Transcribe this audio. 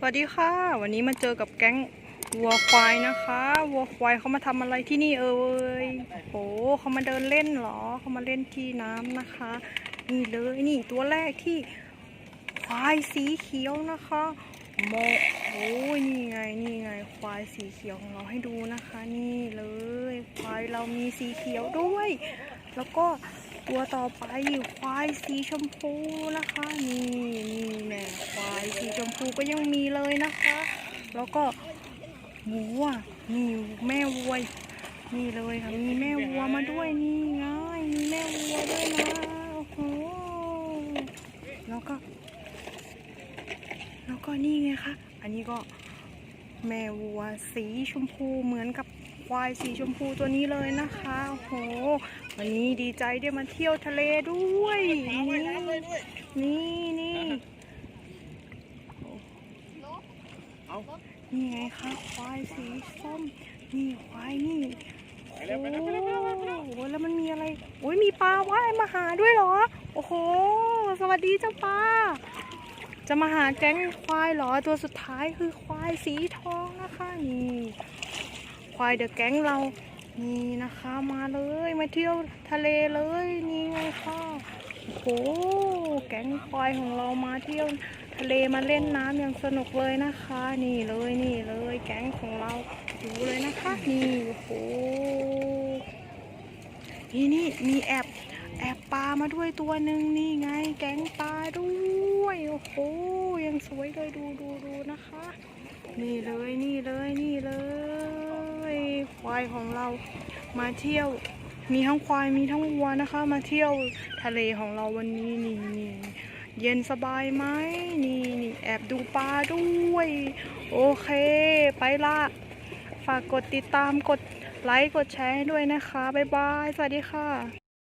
สวัสดีค่ะ วันนี้มาเจอกับแก๊งวัวควายนะคะวัวควายเขามาทำอะไรที่นี่เอ่ยโอ้โหเขามาเดินเล่นเหรอเขามาเล่นที่น้ำนะคะนี่เลยนี่ตัวแรกที่ควายสีเขียวนะคะโมโอ้ยนี่ไงนี่ไงควายสีเขียวของเราให้ดูนะคะ นี่เลยควายเรามีสีเขียวด้วย แล้วก็ตัวต่อไปควายสีชมพูนะคะ นี่นี่แม่ควายสีชมพู ก็ยังมีเลยนะคะ แล้วก็วัวนี่แม่วัวนี่เลยค่ะมีแม่วัวมาด้วยนี่ไงมีแม่วัวด้วยนะโอ้โหแล้วก็ แล้วก็นี่ไงคะอันนี้ก็แม่วัวสีชมพูเหมือนกับควายสีชมพูตัวนี้เลยนะคะโอ้โหวันนี้ดีใจได้มาเที่ยวทะเลด้วยนี่นี่ นี่เอานี่ไงคะควายสีส้มนี่ควายนี่โอ้โหแล้วมันมีอะไรโอ้ยมีปลาว่ายมาหาด้วยเหรอ โอ้โห สวัสดีเจ้าปลาจะมาหาแก๊งควายเหรอตัวสุดท้ายคือควายสีทองนะคะนี่ควายเดอะแก๊งเรานี่นะคะมาเลยมาเที่ยวทะเลเลยนี่ไงค่ะโอ้โห ก๊งควายของเรามาเที่ยวทะเลมาเล่นน้ำอย่างสนุกเลยนะคะ นี่เลยนี่เลยแก๊งของเราดูเลยนะคะ นี่โอ้โหนี่นี่มีแอบแอบปลามาด้วยตัวหนึ่งนี่ไง แก๊งปลาด้วยโอ้โหยังสวยเลยดูดูดูนะคะ นี่เลยนี่เลยนี่เลย ควายของเรามาเที่ยว มีทั้งควายมีทั้งวัวนะคะ มาเที่ยวทะเลของเราวันนี้นี่นี่เย็นสบายไหมนี่นี่แอบดูปลาด้วย โอเค ไปละฝากกดติดตามกดไลค์กดแชร์ให้ด้วยนะคะ บ๊ายบาย สวัสดีค่ะ